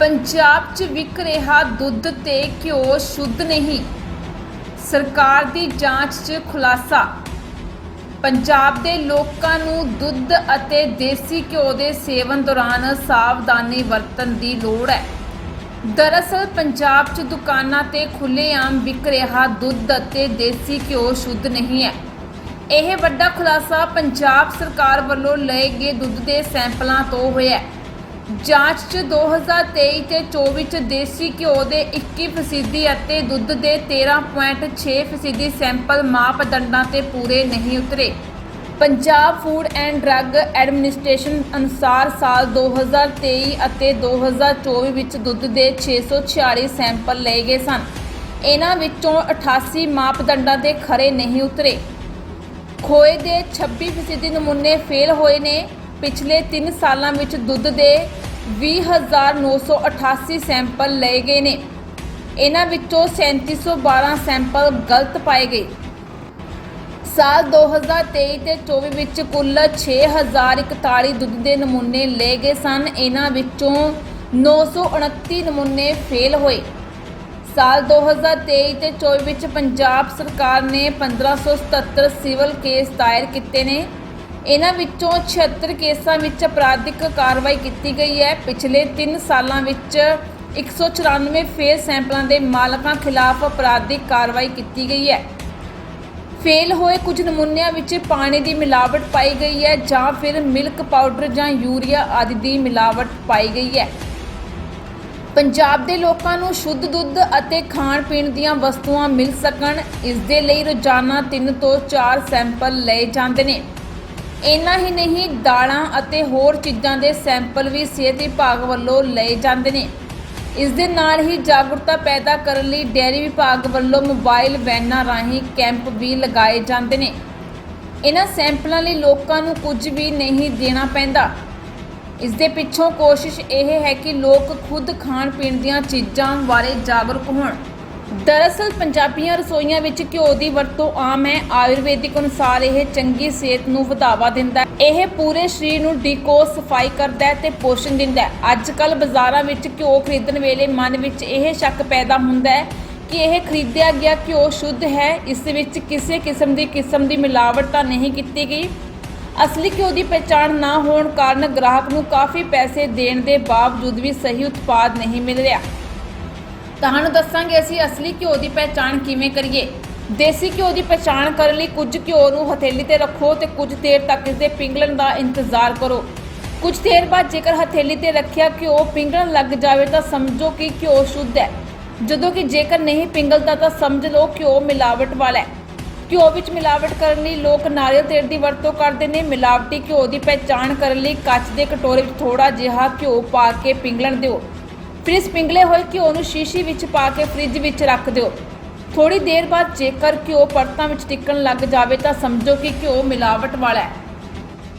ਪੰਜਾਬ 'ਚ ਵਿਕ ਰਿਹਾ ਦੁੱਧ ਤੇ ਘਿਓ ਸ਼ੁੱਧ ਨਹੀਂ। ਸਰਕਾਰ ਦੀ ਜਾਂਚ 'ਚ ਖੁਲਾਸਾ। ਪੰਜਾਬ ਦੇ ਲੋਕਾਂ ਨੂੰ ਦੁੱਧ ਅਤੇ ਦੇਸੀ ਘਿਓ ਦੇ ਸੇਵਨ ਦੌਰਾਨ ਸਾਵਧਾਨੀ ਵਰਤਣ ਦੀ ਲੋੜ ਹੈ। ਦਰਅਸਲ, ਪੰਜਾਬ 'ਚ ਦੁਕਾਨਾਂ ਤੇ ਖੁੱਲ੍ਹੇਆਮ ਵਿਕ ਰਿਹਾ ਦੁੱਧ ਅਤੇ ਦੇਸੀ ਘਿਓ ਸ਼ੁੱਧ ਨਹੀਂ ਹੈ। ਇਹ ਵੱਡਾ ਖੁਲਾਸਾ ਪੰਜਾਬ ਸਰਕਾਰ ਵੱਲੋਂ ਲਏ ਗਏ ਦੁੱਧ ਦੇ ਸੈਂਪਲਾਂ ਤੋਂ ਹੋਇਆ ਹੈ। ਜਾਂਚ 'ਚ 2023 ਤੇ 24 'ਚ ਦੇਸੀ ਘਿਓ ਦੇ 21% ਅਤੇ ਦੁੱਧ ਦੇ 13.6% ਸੈਂਪਲ ਮਾਪਦੰਡਾਂ ਤੇ ਪੂਰੇ ਨਹੀਂ ਉਤਰੇ। Punjab food and drug administration ਅਨੁਸਾਰ ਸਾਲ 2023 ਅਤੇ 2024 ਵਿੱਚ ਦੁੱਧ ਦੇ 646 ਸੈਂਪਲ ਲਏ ਗਏ ਸਨ। ਇਹਨਾਂ ਵਿੱਚੋਂ 88 ਮਾਪਦੰਡਾਂ ਦੇ ਖਰੇ ਨਹੀਂ ਉਤਰੇ। ਖੋਏ ਦੇ 26% ਨਮੂਨੇ ਫੇਲ ਹੋਏ ਨੇ। ਪਿਛਲੇ 3 ਸਾਲਾਂ ਵਿੱਚ ਦੁੱਧ ਦੇ 20988 ਸੈਂਪਲ ਲਏ ਗਏ ਨੇ। ਇਹਨਾਂ ਵਿੱਚੋਂ 3712 ਸੈਂਪਲ ਗਲਤ ਪਾਏ ਗਏ। ਸਾਲ 2023 ਤੇ 24 ਵਿੱਚ ਕੁੱਲ 6041 ਦੁੱਧ ਦੇ ਨਮੂਨੇ ਲਏ ਗਏ ਸਨ। ਇਹਨਾਂ ਵਿੱਚੋਂ 929 ਨਮੂਨੇ ਫੇਲ ਹੋਏ। ਸਾਲ 2023 ਤੇ 24 ਵਿੱਚ ਪੰਜਾਬ ਸਰਕਾਰ ਨੇ 1577 ਸਿਵਲ ਕੇਸ ਦਾਇਰ ਕੀਤੇ ਨੇ। ਇਹਨਾਂ ਵਿੱਚੋਂ 76 ਕੇਸਾਂ ਵਿੱਚ ਅਪਰਾਧਿਕ ਕਾਰਵਾਈ ਕੀਤੀ ਗਈ ਹੈ। ਪਿਛਲੇ 3 ਸਾਲਾਂ ਵਿੱਚ 194 ਫੇਲ ਸੈਂਪਲਾਂ ਦੇ ਮਾਲਕਾਂ ਖਿਲਾਫ ਅਪਰਾਧਿਕ ਕਾਰਵਾਈ ਕੀਤੀ ਗਈ ਹੈ। ਫੇਲ ਹੋਏ ਕੁਝ ਨਮੂਨਿਆਂ ਵਿੱਚ ਪਾਣੀ ਦੀ ਮਿਲਾਵਟ ਪਾਈ ਗਈ ਹੈ ਜਾਂ ਫਿਰ ਮਿਲਕ ਪਾਊਡਰ ਜਾਂ ਯੂਰੀਆ ਆਦਿ ਦੀ ਮਿਲਾਵਟ ਪਾਈ ਗਈ ਹੈ। ਪੰਜਾਬ ਦੇ ਲੋਕਾਂ ਨੂੰ ਸ਼ੁੱਧ ਦੁੱਧ ਅਤੇ ਖਾਣ ਪੀਣ ਦੀਆਂ ਵਸਤੂਆਂ ਮਿਲ ਸਕਣ। ਇਸ ਦੇ ਲਈ ਰੋਜ਼ਾਨਾ 3 ਤੋਂ 4 ਸੈਂਪਲ ਲਏ ਜਾਂਦੇ ਨੇ। ਇੰਨਾ ਹੀ ਨਹੀਂ, ਦਾਲਾਂ ਅਤੇ ਹੋਰ ਚੀਜ਼ਾਂ ਦੇ ਸੈਂਪਲ ਵੀ ਸਿਹਤ ਵਿਭਾਗ ਵੱਲੋਂ ਲਏ ਜਾਂਦੇ ਨੇ। ਇਸ ਦੇ ਨਾਲ ਹੀ ਜਾਗਰੂਕਤਾ ਪੈਦਾ ਕਰਨ ਲਈ ਡੇਅਰੀ ਵਿਭਾਗ ਵੱਲੋਂ ਮੋਬਾਈਲ ਵੈਨਾਂ ਰਾਹੀਂ ਕੈਂਪ ਵੀ ਲਗਾਏ ਜਾਂਦੇ ਨੇ। ਇਹਨਾਂ ਸੈਂਪਲਾਂ ਲਈ ਲੋਕਾਂ ਨੂੰ ਕੁਝ ਵੀ ਨਹੀਂ ਦੇਣਾ ਪੈਂਦਾ। ਇਸ ਦੇ ਪਿੱਛੋਂ ਕੋਸ਼ਿਸ਼ ਇਹ ਹੈ ਕਿ ਲੋਕ ਖੁਦ ਖਾਣ ਪੀਣ ਦੀਆਂ ਚੀਜ਼ਾਂ ਬਾਰੇ ਜਾਗਰੂਕ ਹੋਣ। ਦਰਅਸਲ ਪੰਜਾਬੀਆਂ ਰਸੋਈਆਂ ਵਿੱਚ ਘਿਓ ਦੀ ਵਰਤੋਂ ਆਮ ਹੈ। ਆਯੁਰਵੈਦਿਕ ਅਨੁਸਾਰ ਇਹ ਚੰਗੀ ਸਿਹਤ ਨੂੰ ਵਧਾਵਾ ਦਿੰਦਾ ਹੈ। ਇਹ ਪੂਰੇ ਸਰੀਰ ਨੂੰ ਡੀਕੋਸ ਸਫ਼ਾਈ ਕਰਦਾ ਹੈ ਤੇ ਪੋਸ਼ਣ ਦਿੰਦਾ ਹੈ। ਅੱਜ ਕੱਲ ਬਾਜ਼ਾਰਾਂ ਵਿੱਚ ਘਿਓ ਖਰੀਦਣ ਵੇਲੇ ਮਨ ਵਿੱਚ ਇਹ ਸ਼ੱਕ ਪੈਦਾ ਹੁੰਦਾ ਹੈ ਕਿ ਇਹ ਖਰੀਦਿਆ ਗਿਆ ਘਿਓ ਸ਼ੁੱਧ ਹੈ। ਇਸ ਵਿੱਚ ਕਿਸੇ ਕਿਸਮ ਦੀ ਕਿਸਮ ਦੀ ਮਿਲਾਵਟ ਤਾਂ ਨਹੀਂ ਕੀਤੀ ਗਈ। ਅਸਲੀ ਘਿਓ ਦੀ ਪਛਾਣ ਨਾ ਹੋਣ ਕਾਰਨ ਗ੍ਰਾਹਕ ਨੂੰ ਕਾਫੀ ਪੈਸੇ ਦੇਣ ਦੇ ਬਾਵਜੂਦ ਵੀ ਸਹੀ ਉਤਪਾਦ ਨਹੀਂ ਮਿਲ ਰਿਹਾ। ਤੁਹਾਨੂੰ ਦੱਸਾਂਗੇ ਅਸੀਂ ਅਸਲੀ ਘਿਓ ਦੀ ਪਛਾਣ ਕਿਵੇਂ ਕਰੀਏ। ਦੇਸੀ ਘਿਓ ਦੀ ਪਛਾਣ ਕਰਨ ਲਈ ਕੁਝ ਘਿਓ ਨੂੰ ਹਥੇਲੀ ਤੇ ਰੱਖੋ ਤੇ ਕੁਝ ਦੇਰ ਤੱਕ ਇਸ ਦੇ ਪਿੰਗਲਣ ਦਾ ਇੰਤਜ਼ਾਰ ਕਰੋ। ਕੁਝ ਦੇਰ ਬਾਅਦ ਜੇਕਰ ਹਥੇਲੀ ਤੇ ਰੱਖਿਆ ਘਿਓ ਪਿੰਗਲਣ ਲੱਗ ਜਾਵੇ ਤਾਂ ਸਮਝੋ ਕਿ ਘਿਓ ਸ਼ੁੱਧ ਹੈ। ਜਦੋਂ ਕਿ ਜੇਕਰ ਨਹੀਂ ਪਿੰਗਲਦਾ ਤਾਂ ਸਮਝ ਲਓ ਘਿਓ ਮਿਲਾਵਟ ਵਾਲਾ ਹੈ। ਘਿਓ ਵਿੱਚ ਮਿਲਾਵਟ ਕਰਨ ਲਈ ਲੋਕ ਨਾਰੀਅਲ ਤੇਲ ਦੀ ਵਰਤੋਂ ਕਰਦੇ ਨੇ। ਮਿਲਾਵਟੀ ਘਿਓ ਦੀ ਪਛਾਣ ਕਰਨ ਲਈ ਕੱਚ ਦੇ ਕਟੋਰੇ ਵਿੱਚ ਥੋੜਾ ਜਿਹਾ ਘਿਓ ਪਾ ਕੇ ਪਿੰਗਲਣ ਦਿਓ। ਫਿਰ ਇਸ ਪਿੰਗਲੇ ਹੋਏ ਘਿਓ ਨੂੰ ਸ਼ੀਸ਼ੀ ਵਿੱਚ ਪਾ ਕੇ ਫ੍ਰਿਜ ਵਿੱਚ ਰੱਖ ਦਿਓ। ਥੋੜੀ ਦੇਰ ਬਾਅਦ ਜੇਕਰ ਘਿਓ ਪਰਤਾਂ ਵਿੱਚ ਟਿਕਣ ਲੱਗ ਜਾਵੇ ਤਾਂ ਸਮਝੋ ਕਿ ਘਿਓ ਮਿਲਾਵਟ ਵਾਲਾ ਹੈ।